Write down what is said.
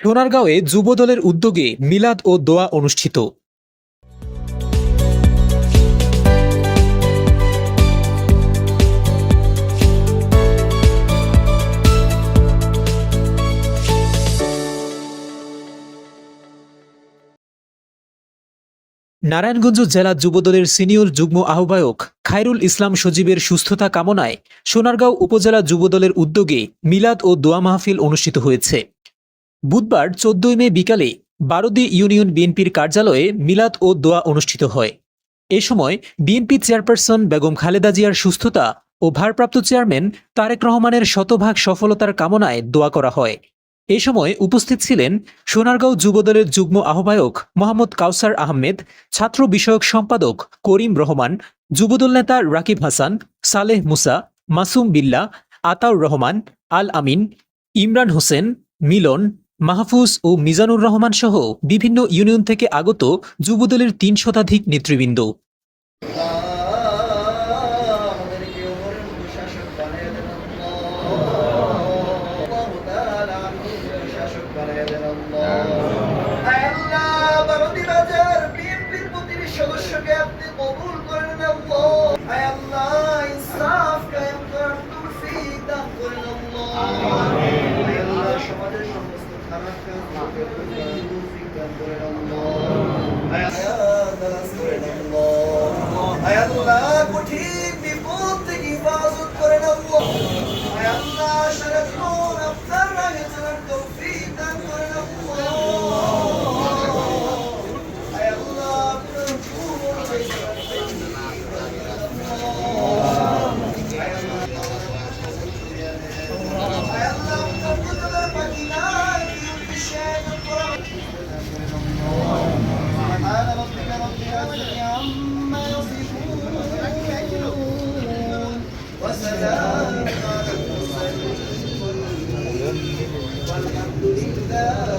সোনারগাঁওয়ে যুবদলের উদ্যোগে মিলাদ ও দোয়া অনুষ্ঠিত। নারায়ণগঞ্জ জেলা যুবদলের সিনিয়র যুগ্ম আহ্বায়ক খায়রুল ইসলাম সজীবের সুস্থতা কামনায় সোনারগাঁও উপজেলা যুবদলের উদ্যোগে মিলাদ ও দোয়া মাহফিল অনুষ্ঠিত হয়েছে। বুধবার চোদ্দই মে বিকালে বারোদি ইউনিয়ন বিএনপির কার্যালয়ে মিলাদ ও দোয়া অনুষ্ঠিত হয়। এ সময় বিএনপি চেয়ারপারসন বেগম খালেদা জিয়ার সুস্থতা ও ভারপ্রাপ্ত চেয়ারম্যান তারেক রহমানের শতভাগ সফলতার কামনায় দোয়া করা হয়। এ সময় উপস্থিত ছিলেন সোনারগাঁও যুবদলের যুগ্ম আহ্বায়ক মোহাম্মদ কাউসার আহমেদ, ছাত্র বিষয়ক সম্পাদক করিম রহমান, যুবদল নেতা রাকিব হাসান, সালেহ মুসা, মাসুম বিল্লা, আতাউর রহমান, আল আমিন, ইমরান হোসেন, মিলন মাহফুজ ও মিজানুর রহমান সহ বিভিন্ন ইউনিয়ন থেকে আগত যুবদলের তিন শতাধিক নেতৃবৃন্দ। ওমরের মতো Karakter, Karakter, Karakter, Karakter, Karakter, Karakter, Thank you.